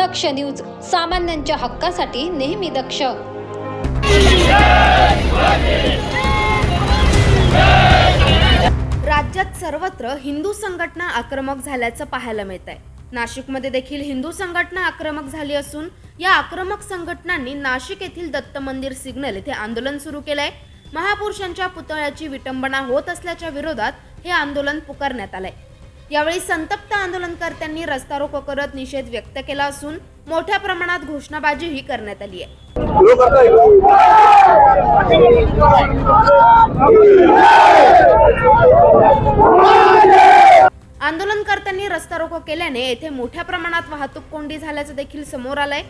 दक्ष news सामान्यांच्या हक्कासाठी नेहमी दक्ष. राज्यात सर्वत्र हिंदू संघटना आक्रमक झाल्याचं पाहायला मिळत आहे नाशिकमध्ये देखील हिंदू संघटना आक्रमक झाली असून या आक्रमक संघटनांनी नाशिक येथील दत्त मंदिर सिग्नल येथे आंदोलन सुरू केलंय. महापुरुषांच्या पुतळ्याची विटंबना होत असल्याच्या विरोधात हे आंदोलन पुकारण्यात आलंय. यावेळी संतप्त आंदोलनकर्त्यांनी रस्ता रोको करत निषेध व्यक्त केला असून मोठ्या प्रमाणात घोषणाबाजीही करण्यात आली आहे. आंदोलनकर्त्यांनी रस्ता रोको केल्याने येथे मोठ्या प्रमाणात वाहतूक कोंडी झाल्याचं देखील समोर आलंय.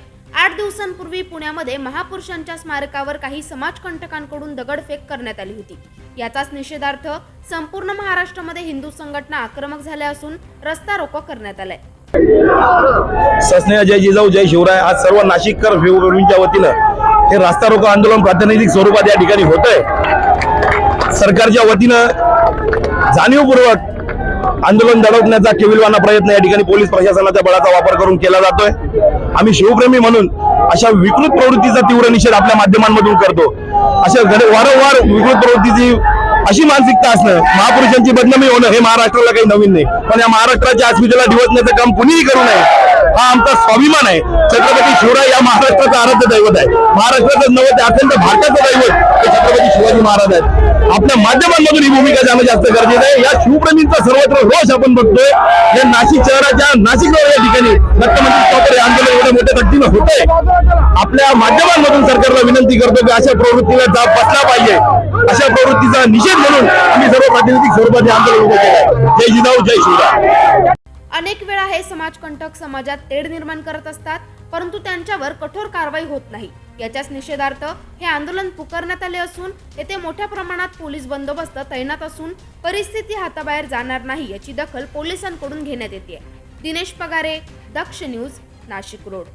आठ दिवसांपूर्वी पुण्यामध्ये महापुरुषांच्या स्मारकावर काही समाजकंटकांकडून दगडफेक करण्यात आली होती. याचाच निषेधार्थ संपूर्ण महाराष्ट्रामध्ये हिंदू संघटना आक्रमक झाल्या असून रस्ता रोको करण्यात आलाय. सस्नेह जय जिजाऊ जय शिवराय. आज सर्व नाशिककर विभागाच्या वतीनं हे रास्ता रोको आंदोलन प्रातिनिधिक स्वरूपात या ठिकाणी होत आहे सरकारच्या वतीनं जाणीवपूर्वक आंदोलन दडवण्याचा केविलवाना प्रयत्न या ठिकाणी पोलीस प्रशासनाच्या बळाचा वापर करून केला जातोय. आम्ही शिवप्रेमी म्हणून अशा विकृत प्रवृत्तीचा तीव्र निषेध आपल्या माध्यमांमधून करतो. अशा वारंवार विकृत प्रवृत्तीची अशी मानसिकता असणं महापुरुषांची बदनामी होणं हे महाराष्ट्राला काही नवीन नाही. पण या महाराष्ट्राच्या अस्मितेला दिवसण्याचं काम कुणीही करू नये. हा आमचा स्वाभिमान आहे. छत्रपती शिवराय या महाराष्ट्राचं आराध्य दैवत आहे. महाराष्ट्राचं नव ते अत्यंत भारताचं दैवत हे छत्रपती शिवाजी महाराज आहेत. आपल्या माध्यमांमधून ही भूमिका जाणं जास्त गरजेचं आहे. या शिवप्रेमींचा सर्वत्र रोष आपण बघतोय. या नाशिक शहराच्या नाशिक या ठिकाणी दत्तमंदिर चौकात आंदोलन एवढ्या मोठ्या ताकदीनं होतंय. आपल्या माध्यमांमधून सरकारला विनंती करतो की अशा प्रवृत्तीला जाब बसला पाहिजे. अशा प्रवृत्तीचा निषेध म्हणून आम्ही सर्व प्रातिनिधिक स्वरूपात हे आंदोलन उभं केलं जय जिजाऊ जय शिवराय. अनेक वेळा हे समाजकंटक समाजात तेढ निर्माण करत असतात परंतु त्यांच्यावर कठोर कारवाई होत नाही. याच्याच निषेधार्थ हे आंदोलन पुकारण्यात आले असून येथे मोठ्या प्रमाणात पोलीस बंदोबस्त तैनात असून परिस्थिती हाताबाहेर जाणार नाही याची दखल पोलिसांकडून घेण्यात येते दिनेश पगारे दक्ष न्यूज नाशिक रोड.